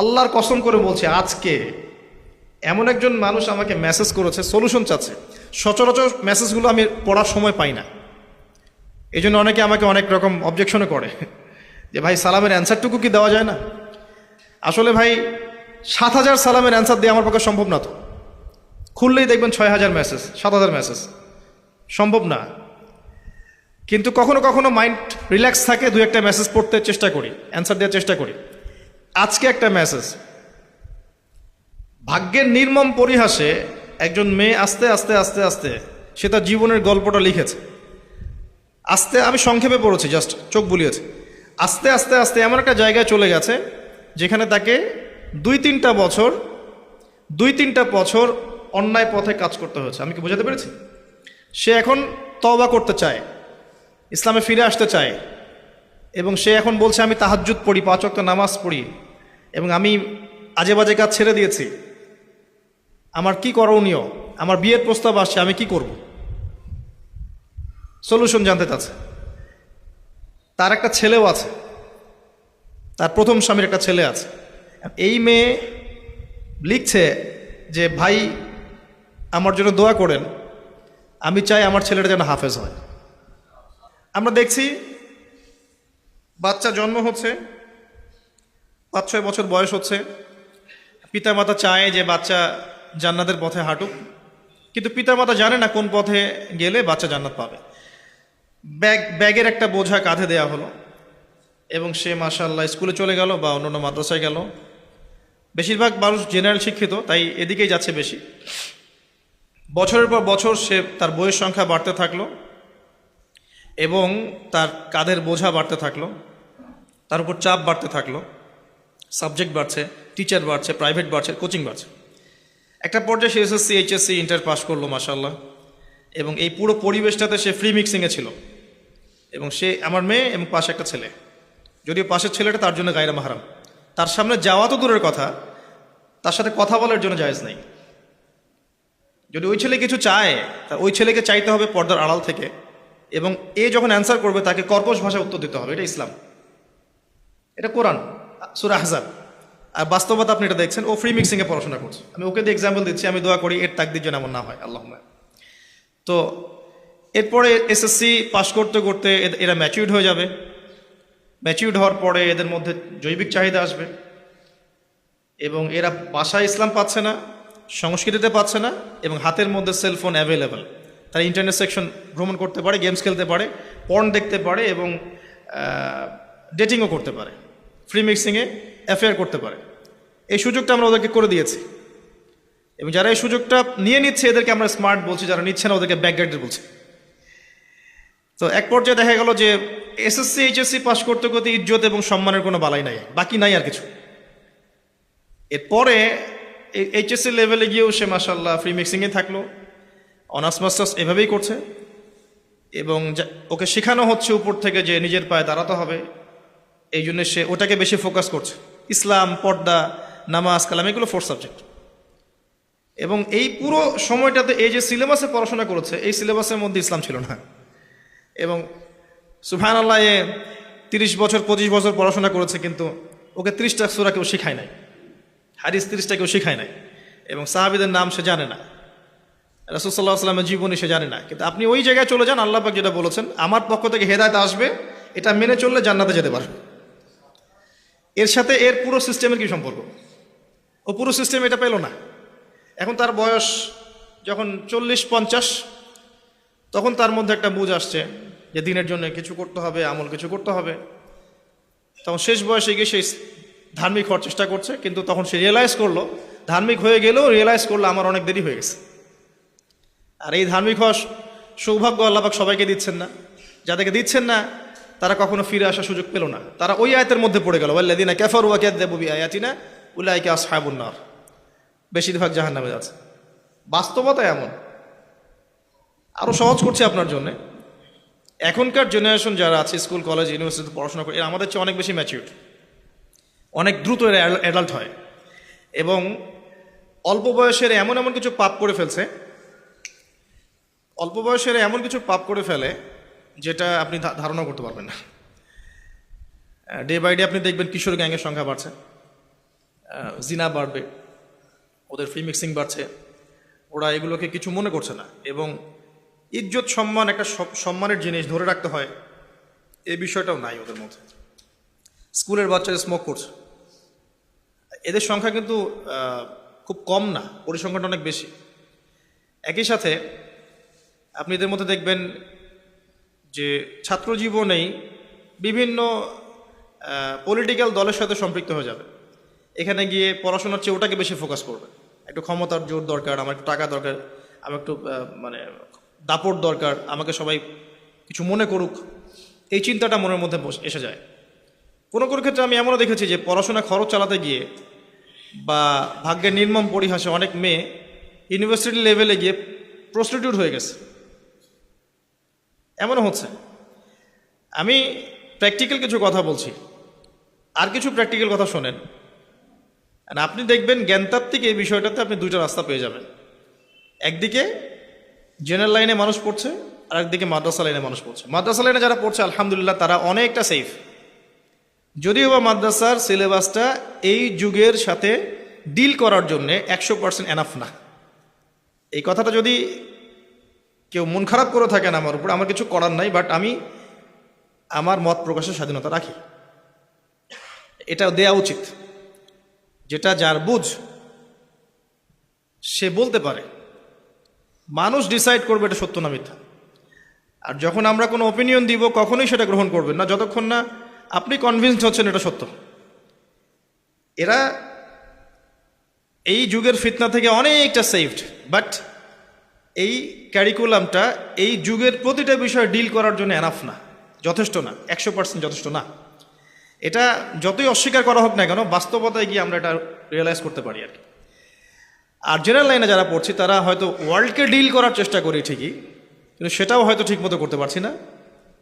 আল্লাহর কসম করে বলছে, আজকে এমন একজন মানুষ আমাকে মেসেজ করেছে সলিউশন চাচ্ছে। সচরাচর মেসেজগুলো আমি পড়ার সময় পাই না। এই জন্য অনেকে আমাকে অনেক রকম অবজেকশনে করে। যে ভাই, সালামের অ্যান্সারটুকু কি দেওয়া যায় না? আসলে ভাই, সাত হাজার সালামের অ্যান্সার দিয়ে আমার পক্ষে সম্ভব না তো। খুললেই দেখবেন ছয় হাজার মেসেজ সাত হাজার মেসেজ সম্ভব না। কিন্তু কখনো কখনো মাইন্ড রিল্যাক্স থাকে, দু একটা মেসেজ পড়তে চেষ্টা করি অ্যান্সার দেওয়ার চেষ্টা করি। আজকে একটা মেসেজ ভাগ্যের নির্মম পরিহাসে একজন মেয়ে আস্তে আস্তে আস্তে আস্তে সে তার জীবনের গল্পটা লিখেছে। আস্তে, আমি সংক্ষেপে পড়েছি জাস্ট চোখ বুলিয়েছে। আস্তে আস্তে আস্তে এমন একটা জায়গায় চলে গেছে, যেখানে তাকে দুই তিনটা বছর, দুই তিনটা বছর অন্যায় পথে কাজ করতে হয়েছে। আমি কি বোঝাতে পেরেছি? সে এখন তওবা করতে চায়, ইসলামে ফিরে আসতে চায় এবং সে এখন বলছে, আমি তাহাজ্জুদ পড়ি, পাঁচ ওয়াক্ত নামাজ পড়ি এবং আমি আজে বাজে কাজ ছেড়ে দিয়েছি। আমার কি করণীয়? আমার বিয়ের প্রস্তাব আসছে, আমি কি করব? সলিউশন জানতে চাচ্ছে। তার একটা ছেলেও আছে। তার প্রথম স্বামীর একটা ছেলে আছে। এই মেয়ে লিখছে যে, ভাই, আমার জন্য দোয়া করেন, আমি চাই আমার ছেলেটা যেন হাফেজ হয়। আমরা দেখছি বাচ্চা জন্ম হচ্ছে, পাঁচ ছয় বছর বয়স হচ্ছে, পিতামাতা চায় যে বাচ্চা জান্নাতের পথে হাঁটুক, কিন্তু পিতামাতা জানে না কোন পথে গেলে বাচ্চা জান্নাত পাবে। ব্যাগ, ব্যাগের একটা বোঝা কাঁধে দেয়া হলো, এবং সে মাশাল্লাহ স্কুলে চলে গেল বা অন্যান্য মাদ্রাসায় গেল। বেশিরভাগ মানুষ জেনারেল শিক্ষিত, তাই এদিকেই যাচ্ছে বেশি। বছরের পর বছর সে তার বইয়ের সংখ্যা বাড়তে থাকল, এবং তার কাঁধের বোঝা বাড়তে থাকল। তার উপর চাপ বাড়তে থাকল সাবজেক্ট বাড়ছে টিচার বাড়ছে প্রাইভেট বাড়ছে কোচিং বাড়ছে। একটা পর্যায়ে সে এসএসসি এইচএসসি ইন্টার পাস করল মাসাল্লাহ এবং এই পুরো পরিবেশটাতে সে ফ্রি মিক্সিংয়ে ছিল। এবং সে আমার মেয়ে এবং পাশে একটা ছেলে। যদিও পাশের ছেলেটা তার জন্য গায়রা মাহারাম। তার সামনে যাওয়া তো দূরের কথা, তার সাথে কথা বলার জন্য জায়েজ নেই। যদি ওই ছেলে কিছু চায়, তা ওই ছেলেকে চাইতে হবে পর্দার আড়াল থেকে। এবং এ যখন অ্যান্সার করবে, তাকে কর্কশ ভাষায় উত্তর দিতে হবে, এটা ইসলাম। এটা কোরআন, সুরা আহজাব। আর বাস্তবতা আপনি এটা দেখছেন, ও ফ্রি মিক্সিংয়ে পড়াশোনা করছে। আমি ওকে দিয়ে এক্সাম্পল দিচ্ছি, আমি দোয়া করি, এর তাকদির যেন এমন না হয় আল্লাহ তো, এরপরে এসএসসি পাশ করতে করতে এরা ম্যাচিউর্ড হয়ে যাবে। ম্যাচিউর্ড হওয়ার পরে এদের মধ্যে জৈবিক চাহিদা আসবে। এবং এরা বাসায় ইসলাম পাচ্ছে না, সংস্কৃতিতে পাচ্ছে না, এবং হাতের মধ্যে সেলফোন অ্যাভেলেবেল তারা ইন্টারনেট সেকশন ভ্রমণ করতে পারে গেমস খেলতে পারে পর্ন দেখতে পারে, এবং ডেটিংও করতে পারে। ফ্রি মিক্সিংয়ে অ্যাফেয়ার করতে পারে। এই সুযোগটা আমরা ওদেরকে করে দিয়েছি। এবং যারা এই সুযোগটা নিয়ে নিচ্ছে, এদেরকে আমরা স্মার্ট বলছি, যারা নিচ্ছে না, ওদেরকে ব্যাকগাইডের বলছি। তো এক পর্যায়ে দেখা গেল যে এসএসসি এইচএসসি পাস করতে করতে ইজ্জত এবং সম্মানের কোনো বালাই নাই। বাকি নাই আর কিছু। এরপরে এইচএসসি লেভেলে গিয়েও সে মাসাল্লাহ ফ্রি মিক্সিংয়ে থাকল। অনার্স মাস্টার্স এভাবেই করছে। এবং ওকে শেখানো হচ্ছে উপর থেকে যে নিজের পায়ে দাঁড়াতে হবে। এই জন্য সে ওটাকে বেশি ফোকাস করছে। ইসলাম, পর্দা, নামাজ, কালাম, এগুলো ফোর্থ সাবজেক্ট এবং এই পুরো সময়টাতে এই যে সিলেবাসে পড়াশোনা করেছে, এই সিলেবাসের মধ্যে ইসলাম ছিল না। এবং সুফান আল্লাহ এ তিরিশ বছর, পঁচিশ বছর পড়াশোনা করেছে, কিন্তু ওকে ত্রিশটা সুরা কেউ শেখায় নাই। হারিস তিরিশটা কেউ শেখায় নাই। এবং সাহাবিদের নাম সে জানে না। রাসুসাল্লাহ আসলামের জীবনী সে জানে না। কিন্তু আপনি ওই জায়গায় চলে যান, আল্লাহ পাক যেটা বলেছেন, আমার পক্ষ থেকে হেদায়ত আসবে, এটা মেনে চললে জান্নাতে যেতে পারবে। এর সাথে এর পুরো সিস্টেমের কি সম্পর্ক? ও পুরো সিস্টেম এটা পেল না। এখন তার বয়স যখন চল্লিশ পঞ্চাশ, তখন তার মধ্যে একটা বুঝ আসছে যে দিনের জন্য কিছু করতে হবে, আমল কিছু করতে হবে। তখন শেষ বয়সে গিয়ে সেই ধার্মিক হওয়ার চেষ্টা করছে, কিন্তু তখন সে রিয়েলাইজ করল, ধার্মিক হয়ে গেলেও রিয়েলাইজ করল আমার অনেক দেরি হয়ে গেছে। আর এই ধার্মিক হওয়ার সৌভাগ্য আল্লাপাক সবাইকে দিচ্ছেন না। যাদেরকে দিচ্ছেন না তারা কখনো ফিরে আসার সুযোগ পেল না। তারা ওই আয়তের মধ্যে পড়ে গেল ওয়াল্লাদিনা ক্যাফার ওয়া ক্যাদ্দাবু বিআয়াতিনা উলাইকা আসহাবুন নার। বেশিরভাগ জাহান্নামে আছে। বাস্তবতা এমন। আরও সহজ করছে আপনার জন্য। এখনকার জেনারেশন যারা আছে, স্কুল, কলেজ, ইউনিভার্সিটিতে পড়াশোনা করে এরা আমাদের চেয়ে অনেক বেশি ম্যাচিউর অনেক দ্রুত এরা অ্যাডাল্ট হয়। এবং অল্প বয়সের এমন এমন কিছু পাপ করে ফেলছে, অল্প বয়সের এমন কিছু পাপ করে ফেলে যেটা আপনি ধারণা করতে পারবেন না। ডে বাই ডে আপনি দেখবেন কিশোর গ্যাংয়ের সংখ্যা বাড়ছে। জিনা বাড়বে, ওদের ফ্রি মিক্সিং বাড়ছে। ওরা এগুলোকে কিছু মনে করছে না এবং ইজ্জত সম্মান একটা সম্মানের জিনিস ধরে রাখতে হয় এই বিষয়টাও নাই ওদের মধ্যে। স্কুলের বাচ্চারা স্মোক করছে। এদের সংখ্যা কিন্তু খুব কম না, পরিসংখ্যানটা অনেক বেশি। একই সাথে আপনি এদের মধ্যে দেখবেন যে ছাত্র জীবনেই বিভিন্ন পলিটিক্যাল দলের সাথে সম্পৃক্ত হয়ে যাবে। এখানে গিয়ে পড়াশোনার চেয়ে ওটাকে বেশি ফোকাস করবে। একটু ক্ষমতার জোর দরকার, আমার একটু টাকা দরকার, আমার একটু মানে দাপট দরকার, আমাকে সবাই কিছু মনে করুক। এই চিন্তাটা মনের মধ্যে এসে যায়। কোনো কোনো ক্ষেত্রে আমি এমনও দেখেছি যে পড়াশোনা খরচ চালাতে গিয়ে বা ভাগ্যের নির্মম পরিহাসে অনেক মেয়ে ইউনিভার্সিটি লেভেলে গিয়ে প্রস্টিটিউট হয়ে গেছে। এমনও হচ্ছে। আমি প্র্যাকটিক্যাল কিছু কথা বলছি। আর কিছু প্র্যাকটিক্যাল কথা শোনেন। আপনি দেখবেন জ্ঞানতাত্ত্বিক এই বিষয়টাতে আপনি দুইটা রাস্তা পেয়ে যাবেন। একদিকে জেনারেল লাইনে মানুষ পড়ছে, আর একদিকে মাদ্রাসা লাইনে মানুষ পড়ছে। মাদ্রাসা লাইনে যারা পড়ছে, আলহামদুলিল্লাহ তারা অনেকটা সেফ যদিও বা মাদ্রাসার সিলেবাসটা এই যুগের সাথে ডিল করার জন্যে একশো পার্সেন্ট এনাফ না। এই কথাটা যদি কেউ মন খারাপ করে থাকেন আমার উপর, আমার কিছু করার নাই বাট আমি আমার মত প্রকাশের স্বাধীনতা রাখি। এটা দেয়া উচিত। যেটা যার বুঝ, সে বলতে পারে। মানুষ ডিসাইড করবে এটা সত্য না মিথ্যা। আর যখন আমরা কোনো ওপিনিয়ন দিব, কখনোই সেটা গ্রহণ করবেন না, যতক্ষণ না আপনি কনভিন্সড হচ্ছেন এটা সত্য। এরা এই যুগের ফিতনা থেকে অনেকটা সেফড বাট এই ক্যারিকুলামটা এই যুগের প্রতিটা বিষয় ডিল করার জন্য এনাফ না। যথেষ্ট না, একশো পার্সেন্ট যথেষ্ট না। এটা যতই অস্বীকার করা হোক না কেন, বাস্তবতায় গিয়ে আমরা এটা রিয়েলাইজ করতে পারি আর কি। আর জেনারেল লাইনে যারা পড়ছি, তারা হয়তো ওয়ার্ল্ডকে ডিল করার চেষ্টা করি ঠিকই, কিন্তু সেটাও হয়তো ঠিকমতো করতে পারছি না,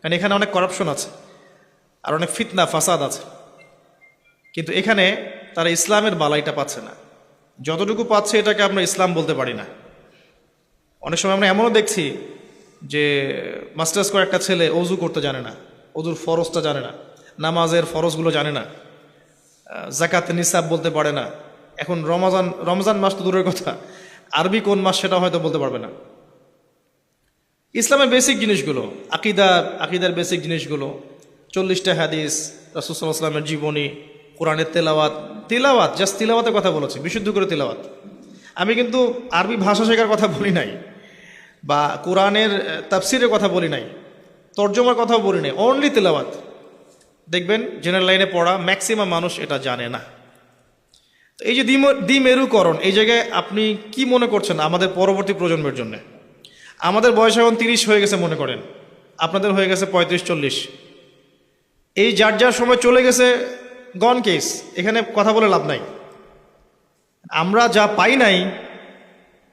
কারণ এখানে অনেক করাপশন আছে, আর অনেক ফিতনা, ফাসাদ আছে। কিন্তু এখানে তারা ইসলামের বালাইটা পাচ্ছে না। যতটুকু পাচ্ছে এটাকে আমরা ইসলাম বলতে পারি না। অনেক সময় আমরা এমনও দেখছি যে মাস্টার্স করে একটা ছেলে অজু করতে জানে না, অজুর ফরজটা জানে না, নামাজের ফরজগুলো জানে না জাকাত নিসাব বলতে পারে না। এখন রমজান রমজান মাস তো দূরের কথা, আরবি কোন মাস সেটা হয়তো বলতে পারবে না। ইসলামের বেসিক জিনিসগুলো, আকিদা, আকিদার বেসিক জিনিসগুলো, চল্লিশটা হাদিস রাসুসাল্লাহ আসলামের জীবনী, কোরআনের তেলাওয়াত তেলাওয়াত জাস্ট তেলাওয়াতের কথা বলেছি, বিশুদ্ধ করে তেলাওয়াত। আমি কিন্তু আরবি ভাষা শেখার কথা বলি নাই। বা কোরআনের তাফসিরের কথা বলি নাই, তর্জমার কথা বলি নাই অনলি তেলাওয়াত। দেখবেন জেনারেল লাইনে পড়া ম্যাক্সিমাম মানুষ এটা জানে না। তো এই যে দ্বিম- দ্বিমেরুকরণ, এই জায়গায় আপনি কি মনে করছেন আমাদের পরবর্তী প্রজন্মের জন্য? আমাদের বয়স এখন তিরিশ হয়ে গেছে মনে করেন, আপনাদের হয়ে গেছে পঁয়ত্রিশ, চল্লিশ। এই যার যার সময় চলে গেছে গন কেস এখানে কথা বলে লাভ নাই। আমরা যা পাই নাই,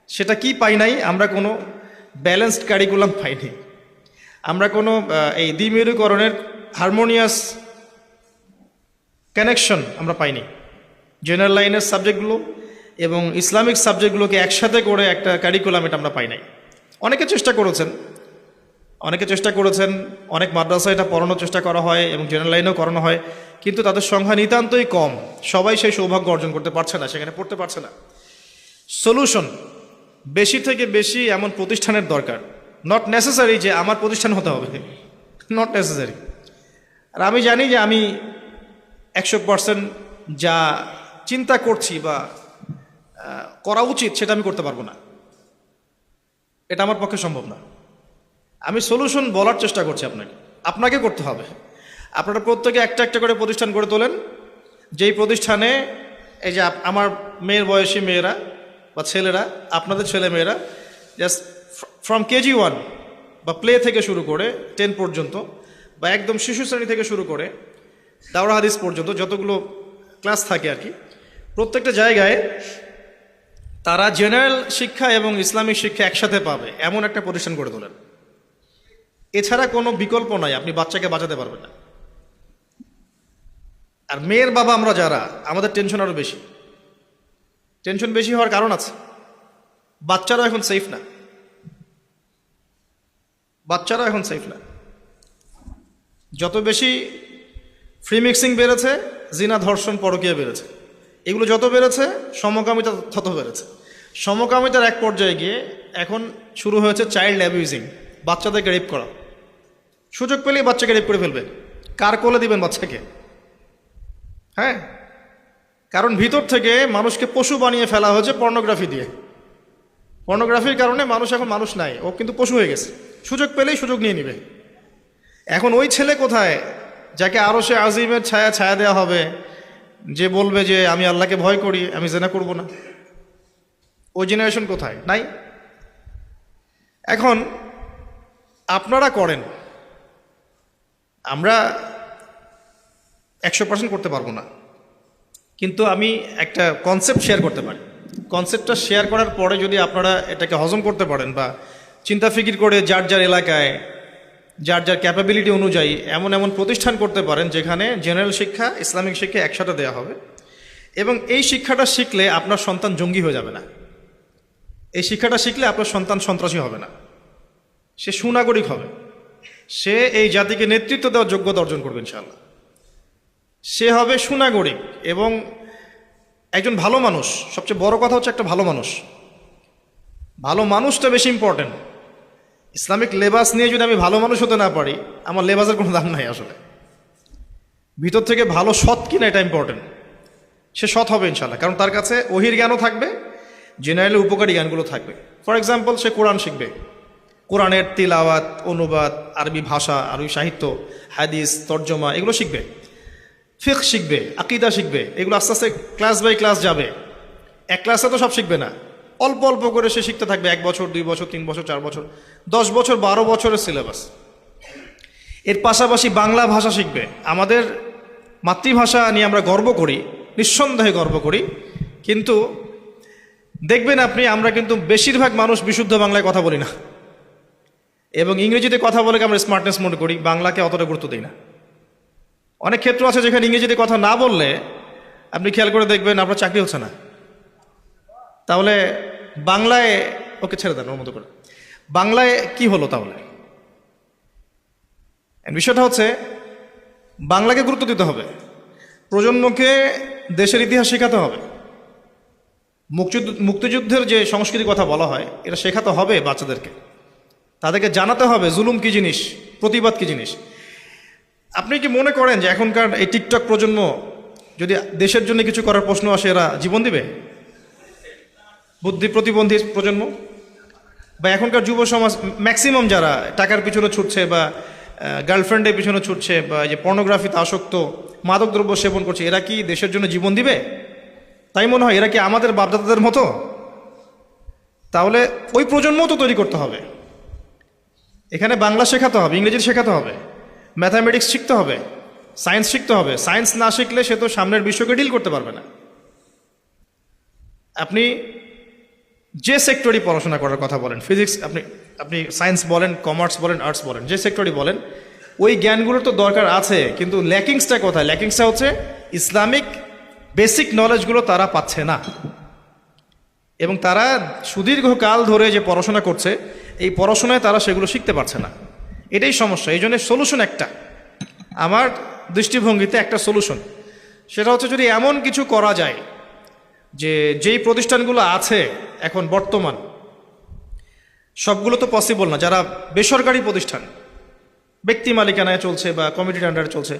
সেটা কি পাই নাই, আমরা কোনো ব্যালেন্সড কারিকুলাম পাইনি আমরা কোনো এই দ্বিমেরুকরণের হারমোনিয়াস কানেকশন আমরা পাইনি। জেনারেল লাইনের সাবজেক্টগুলো এবং ইসলামিক সাবজেক্টগুলোকে একসাথে করে একটা কারিকুলাম এটা আমরা পাই নাই। অনেকে চেষ্টা করেছেন, অনেকে চেষ্টা করেছেন, অনেক মাদ্রাসায় এটা পড়ানোর চেষ্টা করা হয় এবং জেনারেল লাইনেও করানো হয়, কিন্তু তাদের সংখ্যা নিতান্তই কম। সবাই সেই সৌভাগ্য অর্জন করতে পারছে না, সেখানে পড়তে পারছে না। সলিউশন বেশি থেকে বেশি এমন প্রতিষ্ঠানের দরকার। নট নেসেসারি যে আমার প্রতিষ্ঠান হতে হবে। নট নেসেসারি আর আমি জানি যে আমি একশো পার্সেন্ট যা চিন্তা করছি বা করা উচিত সেটা আমি করতে পারব না। এটা আমার পক্ষে সম্ভব না। আমি সলিউশন বলার চেষ্টা করছি আপনাকে। আপনাকে করতে হবে। আপনারা প্রত্যেকে একটা একটা করে প্রতিষ্ঠান করে তোলেন। যেই প্রতিষ্ঠানে এই যে আমার মেয়ের বয়সী মেয়েরা বা ছেলেরা, আপনাদের ছেলে মেয়েরা জাস্ট ফ্রম কেজি ওয়ান বা প্লে থেকে শুরু করে টেন পর্যন্ত বা একদম শিশু শ্রেণি থেকে শুরু করে দাওরা হাদিস পর্যন্ত যতগুলো ক্লাস থাকে আর কি, প্রত্যেকটা জায়গায় তারা জেনারেল শিক্ষা এবং ইসলামিক শিক্ষা একসাথে পাবে, এমন একটা প্রতিষ্ঠান করে তোলেন। এছাড়া কোনো বিকল্প নাই, আপনি বাচ্চাকে বাঁচাতে পারবেন না। আর মেয়ের বাবা আমরা যারা, আমাদের টেনশন আরও বেশি। টেনশন বেশি হওয়ার কারণ আছে। বাচ্চারা এখন সেফ না। বাচ্চারা এখন সেফ না। যত বেশি ফ্রি মিক্সিং বেড়েছে, জিনা ধর্ষণ পরকীয়া বেড়েছে। এগুলো যত বেড়েছে, সমকামিতা তত বেড়েছে। সমকামিতার এক পর্যায়ে গিয়ে এখন শুরু হয়েছে চাইল্ড অ্যাবিউজিং বাচ্চাদেরকে রেপ করা। সুযোগ পেলেই বাচ্চাকে রেপ করে ফেলবে কার কোলে দিবেন বাচ্চাকে? হ্যাঁ? কারণ ভিতর থেকে মানুষকে পশু বানিয়ে ফেলা হয়েছে পর্নোগ্রাফি দিয়ে। পর্নোগ্রাফির কারণে মানুষ এখন মানুষ নাই, ও কিন্তু পশু হয়ে গেছে। সুযোগ পেলেই সুযোগ নিয়ে নিবে। এখন ওই ছেলে কোথায় যাকে আরও সে আজিমের ছায়া ছায়া দেওয়া হবে, যে বলবে যে আমি আল্লাহকে ভয় করি, আমি জেনা করব না। ওই জেনারেশন কোথায়? নাই? এখন আপনারা করেন। আমরা একশো পার্সেন্ট করতে পারব না। কিন্তু আমি একটা কনসেপ্ট শেয়ার করতে পারি। কনসেপ্টটা শেয়ার করার পরে যদি আপনারা এটাকে হজম করতে পারেন বা চিন্তা ফিকির করে যার যার এলাকায়, যার যার ক্যাপাবিলিটি অনুযায়ী এমন এমন প্রতিষ্ঠান করতে পারেন যেখানে জেনারেল শিক্ষা, ইসলামিক শিক্ষা একসাথে দেওয়া হবে এবং এই শিক্ষাটা শিখলে আপনার সন্তান জঙ্গি হয়ে যাবে না। এই শিক্ষাটা শিখলে আপনার সন্তান সন্ত্রাসী হবে না। সে সুনাগরিক হবে। সে এই জাতিকে নেতৃত্ব দেওয়ার যোগ্যতা অর্জন করবে ইনশাআল্লাহ। সে হবে সুনাগরিক এবং একজন ভালো মানুষ। সবচেয়ে বড় কথা হচ্ছে একটা ভালো মানুষ। ভালো মানুষটা বেশি ইম্পর্টেন্ট ইসলামিক লেবাস নিয়ে যদি আমি ভালো মানুষ হতে না পারি, আমার লেবাসের কোনো দাম নাই আসলে। ভিতর থেকে ভালো সৎ কিনা এটা ইম্পর্টেন্ট সে সৎ হবে ইনশাল্লাহ কারণ তার কাছে ওহির জ্ঞানও থাকবে জেনারেলি উপকারী জ্ঞানগুলো থাকবে। ফর এক্সাম্পল সে কোরআন শিখবে। কোরআনের তিলাওয়াত, অনুবাদ, আরবি ভাষা, আরবি সাহিত্য, হাদিস, তর্জমা, এগুলো শিখবে। ফিক শিখবে, আকিদা শিখবে, এগুলো আস্তে আস্তে ক্লাস বাই ক্লাস যাবে। এক ক্লাসে তো সব শিখবে না। অল্প অল্প করে সে শিখতে থাকবে, এক বছর, দুই বছর, তিন বছর, চার বছর, দশ বছর, বারো বছরের সিলেবাস এর পাশাপাশি বাংলা ভাষা শিখবে। আমাদের মাতৃভাষা নিয়ে আমরা গর্ব করি, নিঃসন্দেহে গর্ব করি। কিন্তু দেখবেন আপনি, আমরা কিন্তু বেশিরভাগ মানুষ বিশুদ্ধ বাংলায় কথা বলি না। এবং ইংরেজিতে কথা বলে আমরা স্মার্টনেস মনে করি, বাংলাকে অতটা গুরুত্ব দিই না। অনেক ক্ষেত্র আছে যেখানে ইংরেজিতে কথা না বললে আপনি খেয়াল করে দেখবেন আপনার চাকরি হচ্ছে না। তাহলে বাংলায় ওকে ছেড়ে দেন ওর মতো করে। বাংলায় কি হলো তাহলে? বিষয়টা হচ্ছে, বাংলাকে গুরুত্ব দিতে হবে। প্রজন্মকে দেশের ইতিহাস শেখাতে হবে। মুক্তিযুদ্ধ, মুক্তিযুদ্ধের যে সংস্কৃতির কথা বলা হয়, এটা শেখাতে হবে বাচ্চাদেরকে। তাদেরকে জানাতে হবে জুলুম কি জিনিস, প্রতিবাদ কি জিনিস। আপনি কি মনে করেন যে এখনকার এই টিকটক প্রজন্ম যদি দেশের জন্য কিছু করার প্রশ্ন আসে, এরা জীবন দিবে? বুদ্ধি প্রতিবন্ধী প্রজন্ম? বা এখনকার যুব সমাজ ম্যাক্সিমাম যারা টাকার পিছনে ছুটছে বা গার্লফ্রেন্ডের পিছনে ছুটছে বা যে পর্নোগ্রাফিতে আসক্ত মাদকদ্রব্য সেবন করছে, এরা কি দেশের জন্য জীবন দিবে? তাই মনে হয় এরা কি আমাদের বাপদাদাদের মতো? তাহলে ওই প্রজন্ম তো তৈরি করতে হবে। এখানে বাংলা শেখাতে হবে ইংরেজি শেখাতে হবে। ম্যাথামেটিক্স শিখতে হবে, সায়েন্স শিখতে হবে। সায়েন্স না শিখলে সে তো সামনের বিশ্বকে ডিল করতে পারবে না। আপনি যে সেক্টরই পড়াশোনা করার কথা বলেন, ফিজিক্স, আপনি আপনি সায়েন্স বলেন, কমার্স বলেন, আর্টস বলেন, যে সেক্টরই বলেন, ওই জ্ঞানগুলোর তো দরকার আছে, কিন্তু ল্যাকিংসটা কোথায়? ল্যাকিংসটা হচ্ছে ইসলামিক বেসিক নলেজগুলো তারা পাচ্ছে না। এবং তারা সুদীর্ঘ কাল ধরে যে পড়াশোনা করছে, এই পড়াশোনায় তারা সেগুলো শিখতে পারছে না। এটাই সমস্যা, এই জন্য সলিউশন একটা। আমার দৃষ্টিভঙ্গিতে একটা সলিউশন সেটা হচ্ছে যদি এমন কিছু করা যায় যে, যেই প্রতিষ্ঠানগুলো আছে এখন বর্তমান, সবগুলো তো পসিবল না। যারা বেসরকারি প্রতিষ্ঠান, ব্যক্তি মালিকানায় চলছে বা কমিটির আন্ডারে চলছে,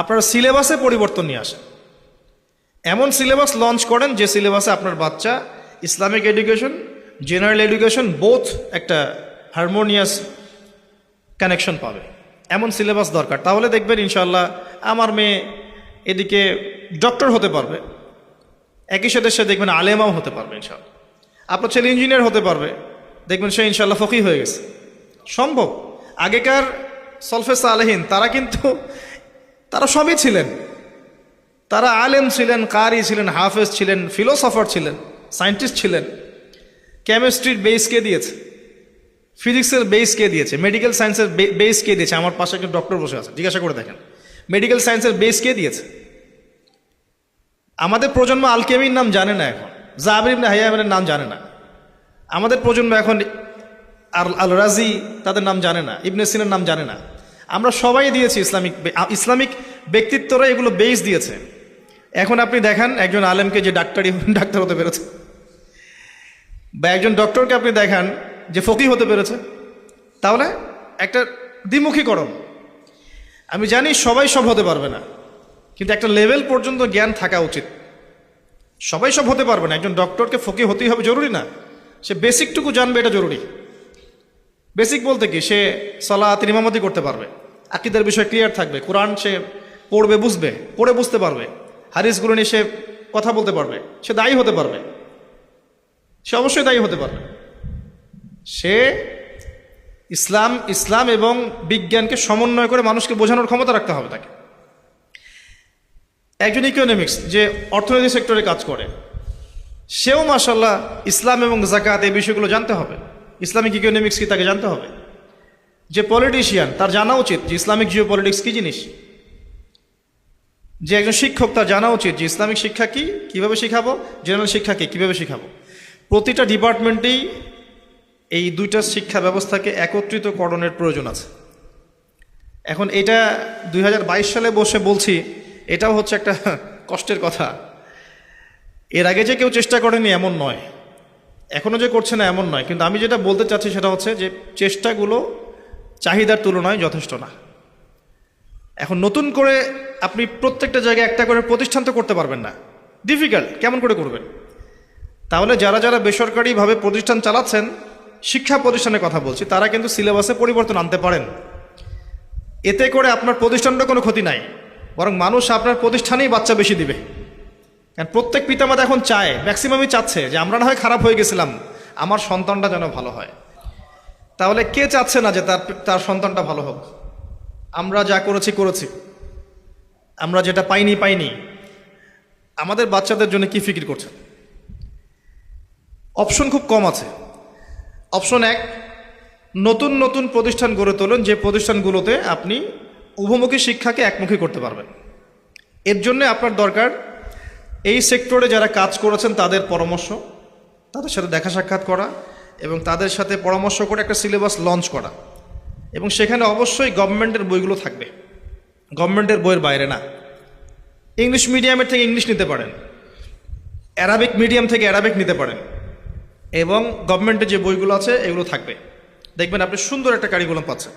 আপনারা সিলেবাসে পরিবর্তন নিয়ে আসেন। এমন সিলেবাস লঞ্চ করেন যে সিলেবাসে আপনার বাচ্চা Islamic education general education both একটা হারমোনিয়াস কানেকশন পাবে। এমন সিলেবাস দরকার। তাহলে দেখবেন ইনশাল্লাহ আমার মেয়ে এদিকে ডক্টর হতে পারবে। একই সাথে সে দেখবেন আলেমাও হতে পারবে ইনশাল্লাহ আপনার ছেলে ইঞ্জিনিয়ার হতে পারবে। দেখবেন সে ইনশাল্লাহ ফকি হয়ে গেছে। সম্ভব? আগেকার সলফেসা আলহীন তারা কিন্তু, তারা সবই ছিলেন। তারা আলেম ছিলেন, কারি ছিলেন, হাফেজ ছিলেন ফিলোসফার ছিলেন সায়েন্টিস্ট ছিলেন। কেমিস্ট্রির বেস কে দিয়েছে। ফিজিক্সের বেস কে দিয়েছে? মেডিকেল সায়েন্সের বেস কে দিয়েছে? আমার পাশে একজন ডক্টর বসে আছে, জিজ্ঞাসা করে দেখেন। মেডিকেল সায়েন্সের বেস কে দিয়েছে? আমাদের প্রজন্ম আলকেমির নাম জানে না এখন। জাবির ইবনে হাইয়ামের নাম জানে না। আমাদের প্রজন্ম এখন আর আল রাজি তাদের নাম জানে না, ইবনে সিনের নাম জানে না। আমরা সবাই দিয়েছি ইসলামিক ইসলামিক ব্যক্তিত্বরা এগুলো বেস দিয়েছে। এখন আপনি দেখান, একজন আলেমকে যে ডাক্তারি ডাক্তার হতে পেরেছে, বা একজন ডক্টরকে আপনি দেখান যে ফকি হতে পেরেছে, তাহলে একটা দ্বিমুখীকরণ। আমি জানি সবাই সব হতে পারবে না, কিন্তু একটা লেভেল পর্যন্ত জ্ঞান থাকা উচিত। সবাই সব হতে পারবে না, একজন ডক্টরকে ফকি হতেই হবে জরুরি না? সে বেসিকটুকু জানবে এটা জরুরি। বেসিক বলতে কি, সে সালাত, ইমামতি করতে পারবে, আকিদের বিষয় ক্লিয়ার থাকবে, কোরআন সে পড়বে, বুঝবে, পড়ে বুঝতে পারবে হারিসগুলো নিয়ে সে কথা বলতে পারবে, সে দায়ী হতে পারবে, সে অবশ্যই দায়ী হতে পারবে। সে ইসলাম ইসলাম এবং বিজ্ঞানকে সমন্বয় করে মানুষকে বোঝানোর ক্ষমতা রাখতে হবে তাকে। একজন ইকোনমিক্স যে অর্থনৈতিক সেক্টরে কাজ করে, সেও মাসাল্লাহ ইসলাম এবং জাকাত এই বিষয়গুলো জানতে হবে। ইসলামিক ইকোনমিক্স কি তাকে জানতে হবে? যে পলিটিশিয়ান তার জানা উচিত যে ইসলামিক জিও পলিটিক্স কী জিনিস। যে একজন শিক্ষক, তার জানা উচিত যে ইসলামিক শিক্ষা কি, কীভাবে শেখাবো জেনারেল শিক্ষা কী, কীভাবে শেখাবো। প্রতিটা ডিপার্টমেন্টেই এই দুইটা শিক্ষা ব্যবস্থাকে একত্রিত করণের প্রয়োজন আছে। এখন এটা দুই হাজার বাইশ সালে বসে বলছি, এটাও হচ্ছে একটা কষ্টের কথা। এর আগে যে কেউ চেষ্টা করেনি এমন নয়। এখনও যে করছে না এমন নয়। কিন্তু আমি যেটা বলতে চাচ্ছি সেটা হচ্ছে যে চেষ্টাগুলো চাহিদার তুলনায় যথেষ্ট না। এখন নতুন করে আপনি প্রত্যেকটা জায়গায় একটা করে প্রতিষ্ঠান তো করতে পারবেন না। ডিফিকাল্ট কেমন করে করবেন? তাহলে যারা যারা বেসরকারিভাবে প্রতিষ্ঠান চালাচ্ছেন শিক্ষা প্রতিষ্ঠানের কথা বলছি, তারা কিন্তু সিলেবাসে পরিবর্তন আনতে পারেন। এতে করে আপনার প্রতিষ্ঠানটা কোনো ক্ষতি নাই, বরং মানুষ আপনার প্রতিষ্ঠানেই বাচ্চা বেশি দিবে। কারণ প্রত্যেক পিতামাতা এখন চায়, ম্যাক্সিমামই চাচ্ছে যে, আমরা না হয় খারাপ হয়ে গেছিলাম, আমার সন্তানটা যেন ভালো হয়। তাহলে কে চাচ্ছে না যে তার তার সন্তানটা ভালো হোক? আমরা যা করেছি করেছি। আমরা যেটা পাইনি পাইনি। আমাদের বাচ্চাদের জন্য কি ফিকির করছে অপশন খুব কম আছে। অপশন এক, নতুন নতুন প্রতিষ্ঠান গড়ে তোলেন যে প্রতিষ্ঠানগুলোতে আপনি উভমুখী শিক্ষাকে একমুখী করতে পারবেন। এর জন্য আপনার দরকার এই সেক্টরে যারা কাজ করেছেন তাদের পরামর্শ, তাদের সাথে দেখা সাক্ষাৎ করা এবং তাদের সাথে পরামর্শ করে একটা সিলেবাস লঞ্চ করা। এবং সেখানে অবশ্যই গভর্নমেন্টের বইগুলো থাকবে। গভর্নমেন্টের বইয়ের বাইরে না। ইংলিশ মিডিয়ামের থেকে ইংলিশ নিতে পারেন। অ্যারাবিক মিডিয়াম থেকে অ্যারাবিক নিতে পারেন। এবং গভর্নমেন্টের যে বইগুলো আছে, এগুলো থাকবে। দেখবেন আপনি সুন্দর একটা কারিকুলাম পাচ্ছেন।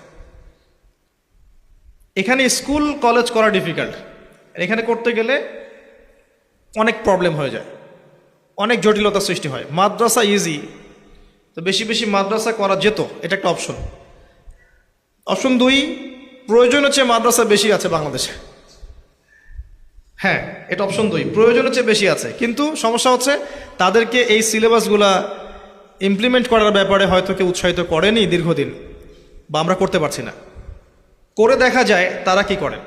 এখানে স্কুল কলেজ করা ডিফিকাল্ট এখানে করতে গেলে অনেক প্রবলেম হয়ে যায়। অনেক জটিলতার সৃষ্টি হয়। মাদ্রাসা ইজি তো বেশি বেশি মাদ্রাসা করা যেত, এটা একটা অপশন অপশন দুই প্রয়োজনের চেয়ে মাদ্রাসা বেশি আছে বাংলাদেশে। হ্যাঁ এটা অপশন দুই। প্রয়োজনের চেয়ে বেশি আছে। কিন্তু সমস্যা হচ্ছে, তাদেরকে এই সিলেবাসগুলা ইমপ্লিমেন্ট করার ব্যাপারে হয়তো কেউ উৎসাহিত করেনি দীর্ঘদিন, বা আমরা করতে পারছি না। করে দেখা যায় তারা কি করেন।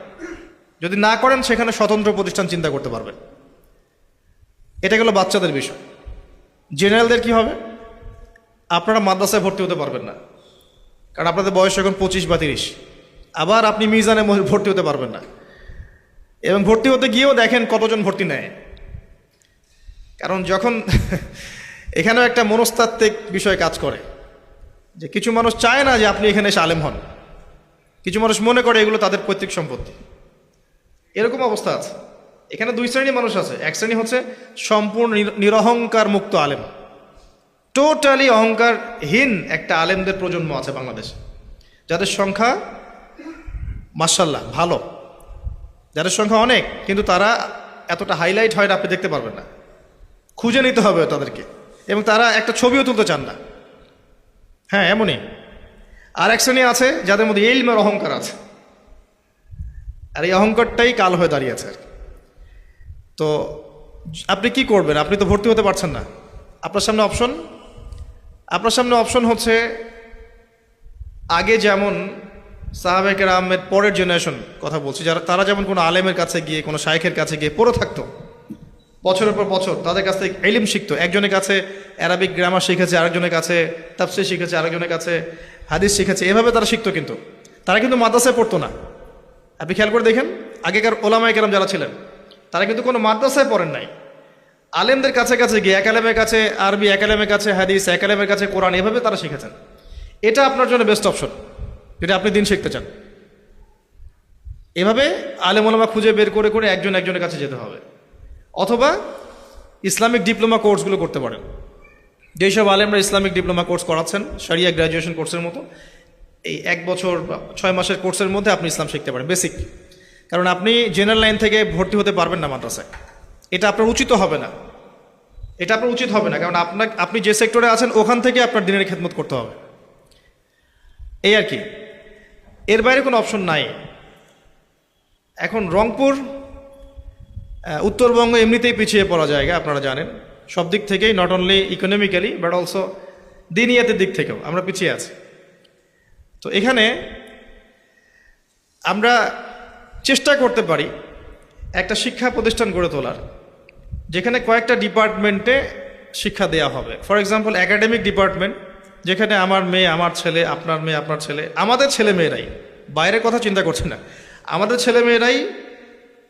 যদি না করেন, সেখানে স্বতন্ত্র প্রতিষ্ঠান চিন্তা করতে পারবেন। এটা গেল বাচ্চাদের বিষয়। জেনারেলদের কি হবে? আপনারা মাদ্রাসায় ভর্তি হতে পারবেন না। কারণ আপনাদের বয়স এখন পঁচিশ বা তিরিশ। আবার আপনি মিজানে ভর্তি হতে পারবেন না। এবং ভর্তি হতে গিয়েও দেখেন কতজন ভর্তি নেয়। কারণ যখন এখানেও একটা মনস্তাত্ত্বিক বিষয় কাজ করে, যে কিছু মানুষ চায় না যে আপনি এখানে এসে আলেম হন। কিছু মানুষ মনে করে এগুলো তাদের পৈতৃক সম্পত্তি। এরকম অবস্থা আছে। এখানে দুই শ্রেণি মানুষ আছে। এক শ্রেণি হচ্ছে সম্পূর্ণ নির- নিরহংকার মুক্ত আলেম। টোটালি অহংকারহীন একটা আলেমদের প্রজন্ম আছে বাংলাদেশে। যাদের সংখ্যা মার্শাল্লাহ ভালো। যাদের সংখ্যা অনেক, কিন্তু তারা এতটা হাইলাইট হয় না, আপনি দেখতে পারবেন না। খুঁজে নিতে হবে তাদেরকে। এবং তারা একটা ছবিও তুলতে চান না। হ্যাঁ এমনই। আর এক শ্রেণি আছে যাদের মধ্যে এলমের অহংকার আছে। আর এই অহংকারটাই কাল হয়ে দাঁড়িয়েছে তো আপনি কি করবেন? আপনি তো ভর্তি হতে পারছেন না। আপনার সামনে অপশন? আপনার সামনে অপশন হচ্ছে, আগে যেমন সাহাবেকের আহমেদ পরের জেনারেশন কথা বলছি, যারা, তারা যেমন কোনো আলেমের কাছে গিয়ে, কোনো শায়েখের কাছে গিয়ে পড়ে থাকতো বছরের পর বছর তাদের কাছ থেকে এলিম শিখতো। একজনের কাছে অ্যারাবিক গ্রামার শিখেছে, আরেকজনের কাছে তাফসির শিখেছে, আরেকজনের কাছে হাদিস শিখেছে। এভাবে তারা শিখতো কিন্তু। তারা কিন্তু মাদ্রাসায় পড়তো না। আপনি খেয়াল করে দেখেন, আগেকার ওলামায় কেরাম যারা ছিলেন, তারা কিন্তু কোনো মাদ্রাসায় পড়েন নাই। আলেমদের কাছে কাছে গিয়ে একালেমের কাছে আরবি একালেমের কাছে হাদিস একালেমের কাছে কোরআন, এভাবে তারা শিখেছেন। এটা আপনার জন্য বেস্ট অপশন যদি আপনি দিন শিখতে চান। এভাবে আলেম ওলামা খুঁজে বের করে করে একজন একজনের কাছে যেতে হবে। অথবা ইসলামিক ডিপ্লোমা কোর্সগুলো করতে পারেন। যেসব আলেমরা ইসলামিক ডিপ্লোমা কোর্স করাচ্ছেন সারিয়া গ্র্যাজুয়েশন কোর্সের মতো, এই এক বছর বা ছয় মাসের কোর্সের মধ্যে আপনি ইসলাম শিখতে পারেন, বেসিক। কারণ আপনি জেনারেল লাইন থেকে ভর্তি হতে পারবেন না মাদ্রাসায়। এটা আপনার উচিত হবে না। এটা আপনার উচিত হবে না, কারণ আপনার, আপনি যে সেক্টরে আছেন, ওখান থেকে আপনার দিনের খেদমত করতে হবে। এই আর কি। এর বাইরে কোনো অপশন নাই। এখন রংপুর উত্তরবঙ্গ এমনিতেই পিছিয়ে পড়া জায়গা, আপনারা জানেন। সব দিক থেকেই not only economically but also দিনিয়াতের দিক থেকেও আমরা পিছিয়ে আছি। তো এখানে আমরা চেষ্টা করতে পারি একটা শিক্ষা প্রতিষ্ঠান গড়ে তোলার, যেখানে কয়েকটা ডিপার্টমেন্টে শিক্ষা দেওয়া হবে। ফর এক্সাম্পল একাডেমিক ডিপার্টমেন্ট যেখানে আমার মেয়ে, আমার ছেলে, আপনার মেয়ে, আপনার ছেলে, আমাদের ছেলে মেয়েরাই বাইরের কথা চিন্তা করছে না, আমাদের ছেলে মেয়েরাই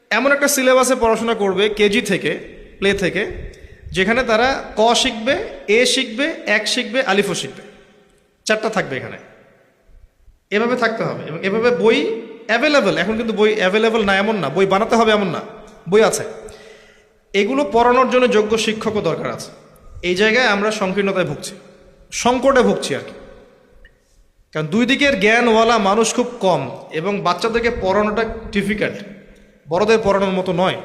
এমন একটা সিলেবাসে পড়াশোনা করবে কেজি থেকে প্লে থেকে, যেখানে তারা ক শিখবে, এ শিখবে, এক শিখবে, আলিফও শিখবে। চারটা থাকবে এখানে। এভাবে থাকতে হবে এবং এভাবে বই অ্যাভেলেবেল এখন কিন্তু বই অ্যাভেলেবেল না, এমন না। বই বানাতে হবে, এমন না। বই আছে। এগুলো পড়ানোর জন্য যোগ্য শিক্ষকও দরকার আছে। এই জায়গায় আমরা সংকীর্ণতায় ভুগছি। সংকটে ভুগছি আর কি। কারণ দুই দিকের জ্ঞানওয়ালা মানুষ খুব কম এবং বাচ্চাদেরকে পড়ানোটা ডিফিকাল্ট বড়দের পড়ানোর মতো নয়।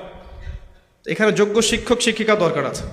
এখানে যোগ্য শিক্ষক শিক্ষিকা দরকার আছে।